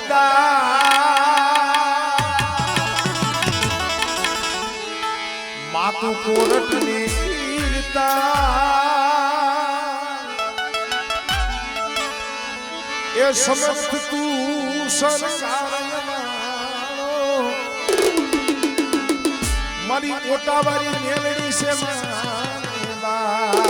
ખુદા માતુ કોરટની એ સમસ્ત તું સરકાર મારી ઓટાવારી મેળવી છે મારા.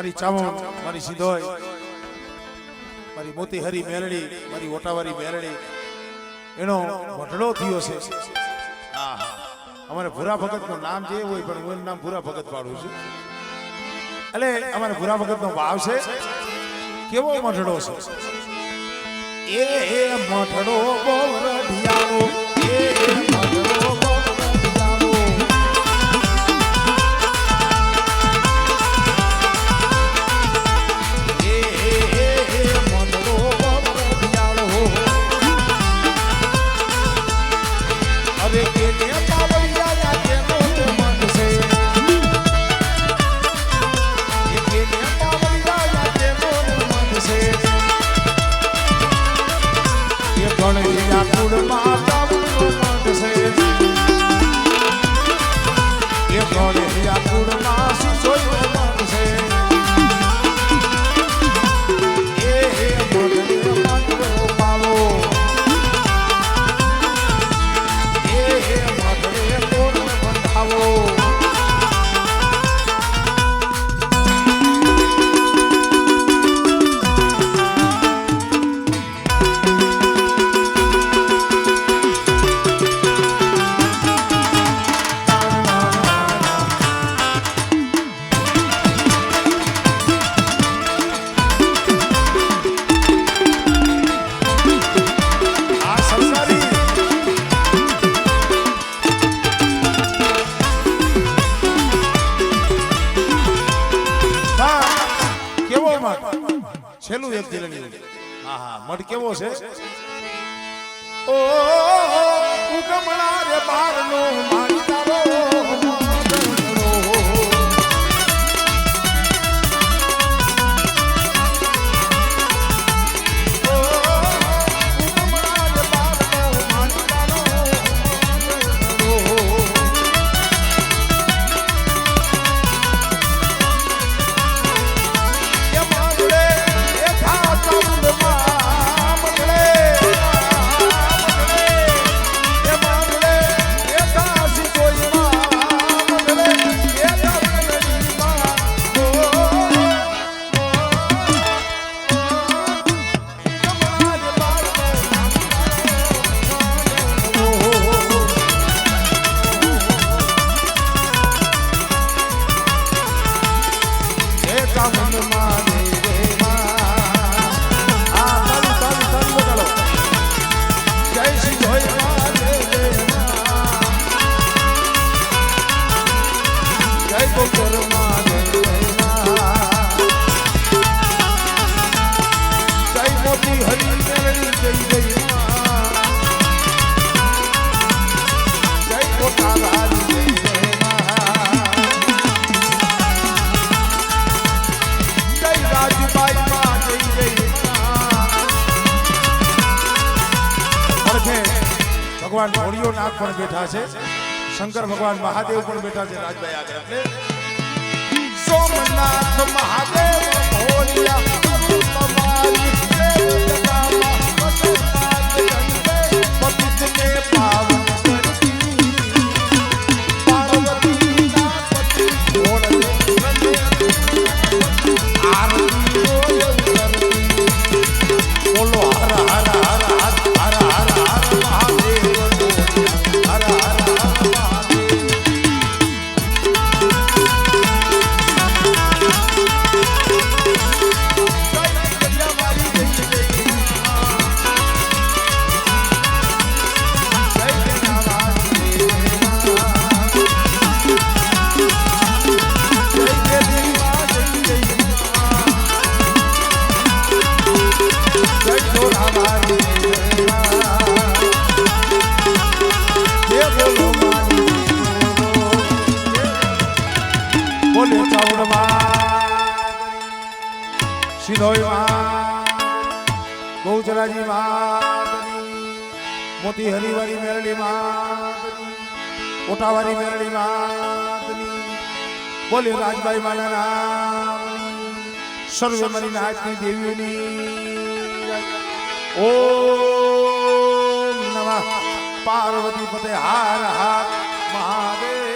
મારી ચામો, મારી સિધોય મારી મોતી હરી મેલડી, મારી ઓટાવારી મેલડી, એનો વઢડો થયો છે. અમારે ભૂરા ભગતનું નામ જે હોય પણ હું એનું નામ ભૂરા ભગત પાડું છું. એટલે અમારે ભૂરા ભગત નો ભાવ છે, કેવો મઢડો છે? એ મઢડો બહુ રઢિયાળો એ ગુણમાં સુરત જિલ્લાની હા હા મઠ કેવો છે? ઓ ઉગમણા રે બારનો જગન્નાથ પણ બેઠા છે. શંકર ભગવાન મહાદેવ પણ બેઠા છે. રાજભાઈ આગળ સોમનાથ મહાદેવ ભોલિયા શિરોઈ માં બહુચરાજી માતની મોતી હરિવારી મેરડી માતની ઓટાવારી મેરડી માતની બોલી રાજભાઈ માના નામની સર્વે મારી નાચની દેવીની ઓ નમઃ. પાર્વતી પતે હાર હાર મહાદેવ.